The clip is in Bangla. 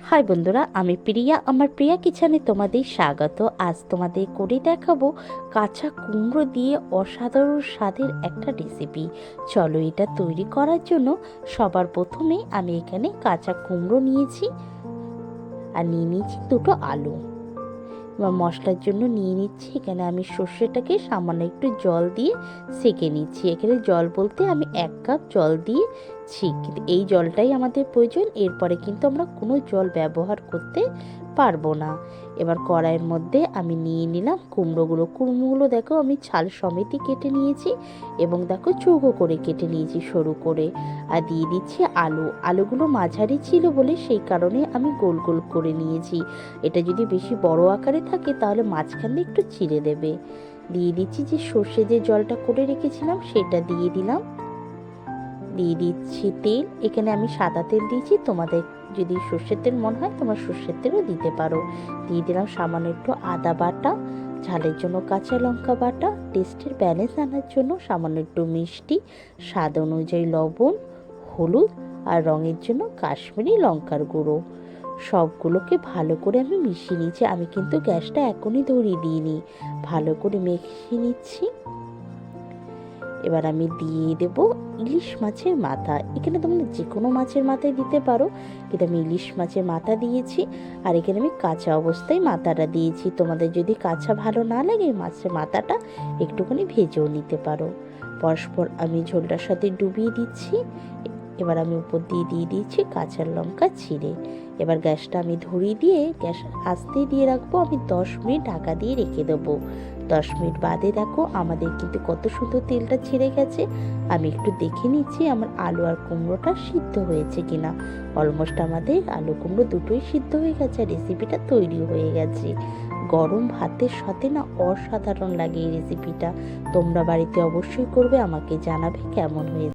হাই বন্ধুরা, আমি প্রিয়া। আমার প্রিয়া কিচেনে তোমাদের স্বাগত। আজ তোমাদের করে দেখাবো কাঁচা কুমড়ো দিয়ে অসাধারণ স্বাদের একটা রেসিপি চলো এটা তৈরি করার জন্য সবার প্রথমে আমি এখানে কাঁচা কুমড়ো নিয়েছি আর নিয়ে নিয়েছি দুটো আলু। এবার মশলার জন্য নিয়ে নিচ্ছি। এখানে আমি সর্ষেটাকে সামান্য একটু জল দিয়ে সেকে নিচ্ছি। এখানে জল বলতে আমি এক কাপ জল দিয়েছি কিন্তু এই জলটাই আমাদের প্রয়োজন। এরপরে কিন্তু আমরা কোনো জল ব্যবহার করতে পারব না। এবার কড়াইয়ের মধ্যে আমি নিয়ে নিলাম কুমড়োগুলো। কুমড়োগুলো দেখো আমি ছাল সমেতই কেটে নিয়েছি এবং দেখো চৌকো করে কেটে নিয়েছি সরু করে। আর দিয়ে দিচ্ছি আলু। আলুগুলো মাঝারি ছিল বলে সেই কারণে আমি গোল গোল করে নিয়েছি। এটা যদি বেশি বড় আকারে থাকে তাহলে মাঝখান একটু চিড়ে দেবে। দিয়ে দিচ্ছি যে সর্ষে যে জলটা করে রেখেছিলাম সেটা দিয়ে দিলাম। দিয়ে দিচ্ছি তেল। এখানে আমি সাদা তেল দিয়েছি। তোমাদের যদি সর্ষের তেল মনে হয়, তোমরা সর্ষের তেলও দিতে পারো। দিয়ে দিলাম সামান্য একটু আদা বাটা, ঝালের জন্য কাঁচা লঙ্কা বাটা টেস্টের ব্যালেন্স আনার জন্য সামান্য একটু মিষ্টি, স্বাদ অনুযায়ী লবণ, হলুদ আর রঙের জন্য কাশ্মীরি লঙ্কার গুঁড়ো। সবগুলোকে ভালো করে আমি মিশিয়ে নিচ্ছি আমি কিন্তু গ্যাসটা এখনই ধরিয়ে দিইনি। ভালো করে মিশিয়ে নিচ্ছি। এবার আমি দিয়ে দেব ইলিশ মাছের মাথা। এখানে তোমরা যে কোনো মাছের মাথায় দিতে পারো, কিন্তু আমি ইলিশ মাছের মাথা দিয়েছি, আর এখানে আমি কাঁচা অবস্থায় মাথাটা দিয়েছি। তোমাদের যদি কাঁচা ভালো না লাগে মাছের মাথাটা একটুখানি ভেজেও নিতে পারো। পরস্পর আমি ঝোলটার সাথে ডুবিয়ে দিচ্ছি। এবার আমি উপর দিয়ে দিয়ে দিয়েছি কাঁচা লঙ্কা ছিঁড়ে। এবার গ্যাসটা আমি ধরিয়ে দিয়ে, গ্যাস আস্তেই দিয়ে রাখব। আমি দশ মিনিট ঢাকা দিয়ে রেখে দেবো। দশ মিনিট বাদে দেখো, আমাদের কিন্তু কত সুন্দর তেলটা ছেড়ে গেছে। আমি একটু দেখে নিচ্ছি আমার আলু আর কুমড়োটা সিদ্ধ হয়েছে কিনা। অলমোস্ট আমাদের আলু কুমড়ো দুটোই সিদ্ধ হয়ে গেছে আর রেসিপিটা তৈরি হয়ে গেছে। গরম ভাতের সাথে না অসাধারণ লাগে এই রেসিপিটা তোমরা বাড়িতে অবশ্যই করবে, আমাকে জানাবে কেমন হয়েছে।